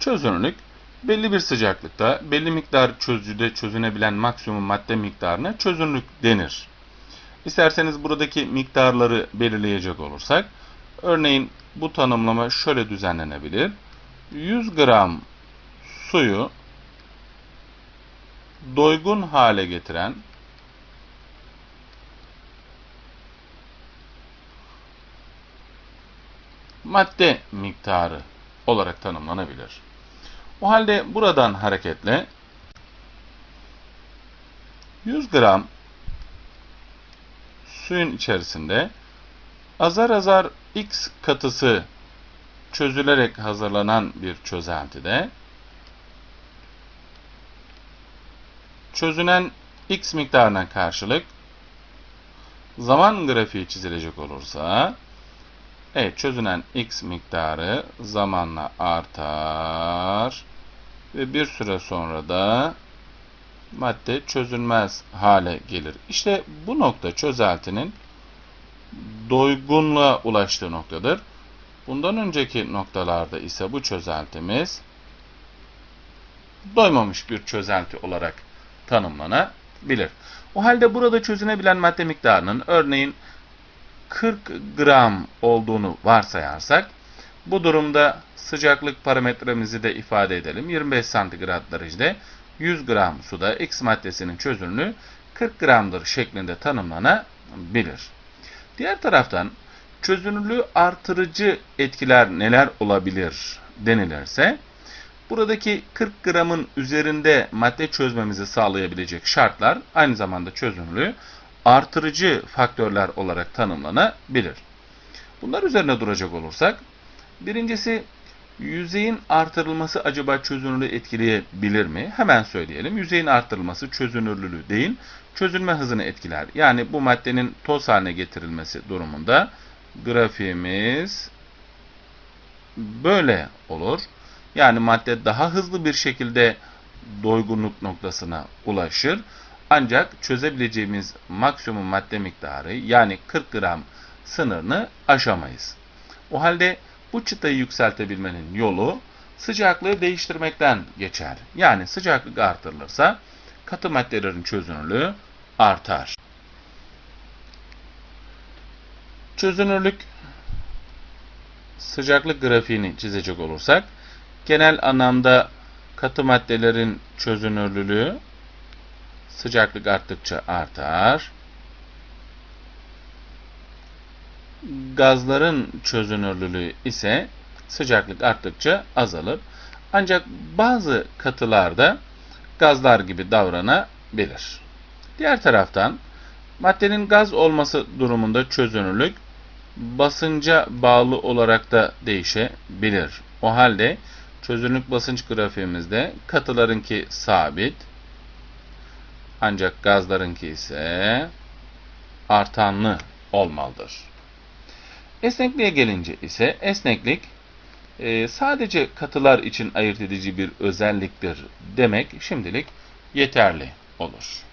Çözünürlük belli bir sıcaklıkta belli miktar çözücüde çözünebilen maksimum madde miktarına çözünürlük denir. İsterseniz buradaki miktarları belirleyecek olursak örneğin bu tanımlama şöyle düzenlenebilir. 100 gram suyu doygun hale getiren madde miktarı olarak tanımlanabilir. O halde buradan hareketle 100 gram suyun içerisinde azar azar x katısı çözülerek hazırlanan bir çözeltide çözünen x miktarına karşılık zaman grafiği çizilecek olursa evet çözünen x miktarı zamanla artar ve bir süre sonra da madde çözülmez hale gelir. İşte bu nokta çözeltinin doygunluğa ulaştığı noktadır. Bundan önceki noktalarda ise bu çözeltimiz doymamış bir çözelti olarak tanımlanabilir. O halde burada çözünebilen madde miktarının örneğin 40 gram olduğunu varsayarsak bu durumda sıcaklık parametremizi de ifade edelim. 25 santigrat derecede 100 gram suda X maddesinin çözünürlüğü 40 gramdır şeklinde tanımlanabilir. Diğer taraftan çözünürlüğü artırıcı etkiler neler olabilir denilirse buradaki 40 gramın üzerinde madde çözmemizi sağlayabilecek şartlar aynı zamanda çözünürlüğü artırıcı faktörler olarak tanımlanabilir. Bunlar üzerine duracak olursak birincisi yüzeyin artırılması acaba çözünürlüğü etkileyebilir mi? Hemen söyleyelim. Yüzeyin artırılması çözünürlülüğü değil, çözülme hızını etkiler. Yani bu maddenin toz haline getirilmesi durumunda grafiğimiz böyle olur. Yani madde daha hızlı bir şekilde doygunluk noktasına ulaşır. Ancak çözebileceğimiz maksimum madde miktarı yani 40 gram sınırını aşamayız. O halde bu çıtayı yükseltebilmenin yolu sıcaklığı değiştirmekten geçer. Yani sıcaklık artırılırsa katı maddelerin çözünürlüğü artar. Çözünürlük sıcaklık grafiğini çizecek olursak genel anlamda katı maddelerin çözünürlülüğü sıcaklık arttıkça artar. Gazların çözünürlülüğü ise sıcaklık arttıkça azalır. Ancak bazı katılarda gazlar gibi davranabilir. Diğer taraftan maddenin gaz olması durumunda çözünürlük basınca bağlı olarak da değişebilir. O halde çözünürlük basınç grafiğimizde katılarınki sabit ancak gazlarınki ise artanlı olmalıdır. Esnekliğe gelince ise esneklik e, sadece katılar için ayırt edici bir özelliktir demek şimdilik yeterli olur.